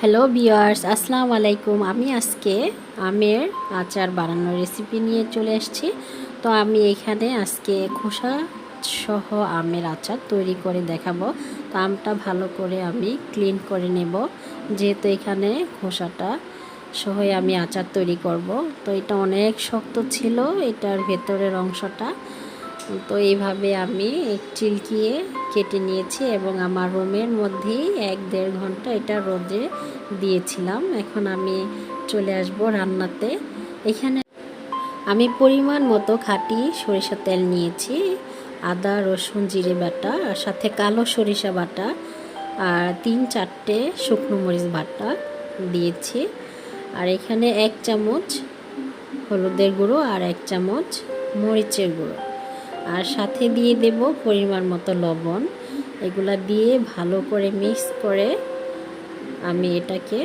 Hello বিয়ার্স আসসালামু আলাইকুম আমি আজকে আমের আচার বানানোর রেসিপি নিয়ে চলে এসেছি। তো আমি এখানে আজকে খোসা সহ আমের আচার তৈরি করে দেখাবো। তো আমটা ভালো করে আমি ক্লিন করে নেব। যেহেতু এখানে খোসাটা সহই আমি আচার তৈরি করব। তো এটা অনেক শক্ত ছিল। এটার ভেতরের অংশটা তো এইভাবে আমি চিলকিয়ে কেটে নিয়েছি এবং আমার রুমের মধ্যেই এক দেড় ঘণ্টা এটা রোদে দিয়েছিলাম। এখন আমি চলে আসব রান্নাতে। এখানে আমি পরিমাণ মতো খাঁটি সরিষা তেল নিয়েছি, আদা, রসুন, জিরে বাটা, আর সাথে কালো সরিষা বাটা, আর তিন চারটে শুকনো মরিচ বাটা দিয়েছি। আর এখানে এক চামচ হলুদের গুঁড়ো আর এক চামচ মরিচের গুঁড়ো। আর সাথে দিয়ে দেব পরিমাণ মতো লবণ। এগুলা দিয়ে ভালো করে মিক্স করে আমি এটাকে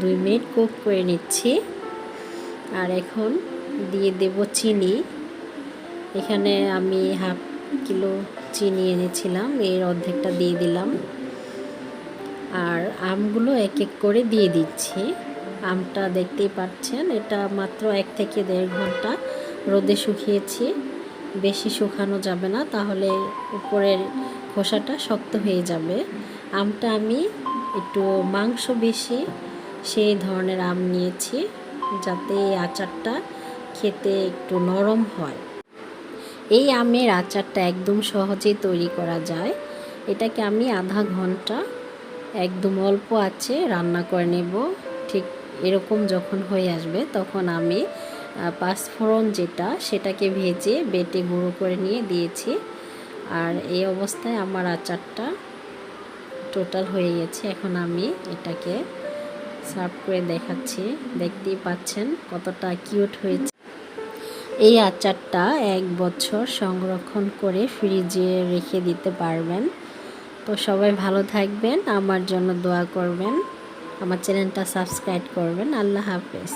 দুই মিনিট কুক করে নিচ্ছি। আর এখন দিয়ে দেব চিনি। এখানে আমি হাফ কিলো চিনি এনেছিলাম, এর অর্ধেকটা দিয়ে দিলাম। আর আমগুলো এক এক করে দিয়ে দিচ্ছি। আমটা দেখতেই পাচ্ছেন, এটা মাত্র এক থেকে দেড় ঘণ্টা রোদে শুকিয়েছি। বেশি শুকানো যাবে না, তাহলে উপরের খোসাটা শক্ত হয়ে যাবে। আমটা আমি একটু মাংস বেশি সেই ধরনের আম নিয়েছি, যাতে আচারটা খেতে একটু নরম হয়। এই আমের আচারটা একদম সহজেই তৈরি করা যায়। এটাকে আমি আধা ঘণ্টা একদম অল্প আছে রান্না করে নেব। ঠিক এরকম যখন হয়ে আসবে, তখন আমি পাঁচফোড়ন যেটা, সেটাকে ভেজে বেটে গুঁড়ো করে নিয়ে দিয়েছি। আর এই অবস্থায় আমার আচারটা টোটাল হয়ে গেছে। এখন আমি এটাকে সার্ভ করে দেখাচ্ছি। দেখতেই পাচ্ছেন কতটা কিউট হয়েছে। এই আচারটা এক বছর সংরক্ষণ করে ফ্রিজে রেখে দিতে পারবেন। তো সবাই ভালো থাকবেন, আমার জন্য দোয়া করবেন। আমার চ্যানেলটা সাবস্ক্রাইব করবেন। আল্লাহ হাফেজ।